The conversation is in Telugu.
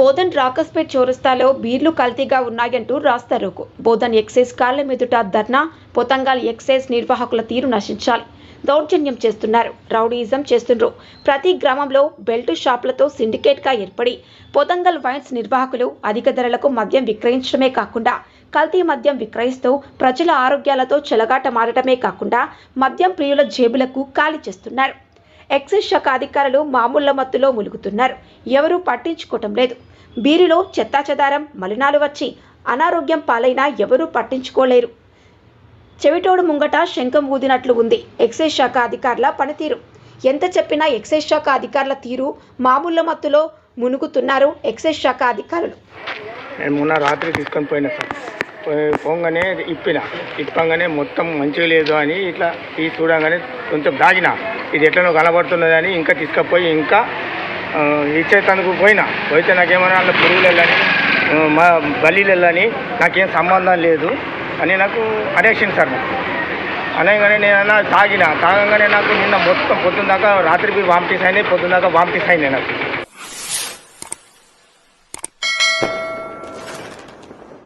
బోధన్ రాకస్పేట్ చౌరస్తాలో బీర్లు కల్తీగా ఉన్నాయంటూ రాస్తారోకు. బోధన్ ఎక్సైజ్ కార్ల మీదుట ధర్నా పొతంగాల్ ఎక్సైజ్ నిర్వాహకుల తీరు నశించాలి. దౌర్జన్యం చేస్తున్నారు. రౌడీయిజం చేస్తుండ్రు. ప్రతి గ్రామంలో బెల్ట్ షాపులతో సిండికేట్గా ఏర్పడి పొతంగల్ వైన్స్ నిర్వాహకులు అధిక ధరలకు మద్యం విక్రయించడమే కాకుండా కల్తీ మద్యం విక్రయిస్తూ ప్రజల ఆరోగ్యాలతో చెలగాట మారడమే కాకుండా మద్యం ప్రియుల జేబులకు ఖాళీ చేస్తున్నారు. ఎక్సైజ్ శాఖ అధికారులు మామూళ్ళ మత్తులో ములుగుతున్నారు. ఎవరూ పట్టించుకోవటం లేదు. బీరిలో చెత్తాచెదారం మలినాలు వచ్చి అనారోగ్యం పాలైనా ఎవరూ పట్టించుకోలేరు. చెవిటోడు ముంగట శంఖం ఊదినట్లు ఉంది. ఎక్సైజ్ శాఖ అధికారుల పనితీరు. ఎంత చెప్పినా ఎక్సైజ్ శాఖ అధికారుల తీరు మామూళ్ళ మత్తులో మునుగుతున్నారు ఎక్సైజ్ శాఖ అధికారులు. నేను మొన్న రాత్రి తీసుకొని పోయినా సార్. పోగానే ఇప్పిన. ఇప్పంగానే మొత్తం మంచిగా లేదు అని ఇట్లా తీసి చూడగానే కొంచెం దాగిన. ఇది ఎట్లనో కనబడుతున్నదని ఇంకా తీసుకుపోయి ఇంకా ఇచ్చే ఇచ్చేతందుకు పోయినా. పోయితే నాకేమన్నా అందులో పురుగులు వెళ్ళని మా బల్లీలు వెళ్ళని నాకేం సంబంధం లేదు అని నాకు అడేషన్ సార్ నాకు అనగానే నేను తాగిన. తాగంగానే నాకు నిన్న మొత్తం పొద్దున్న దాకా రాత్రికి వామిటీస్ అయినాయి పొద్దున్న దాకా వామిటీస్ అయినాయి నాకు.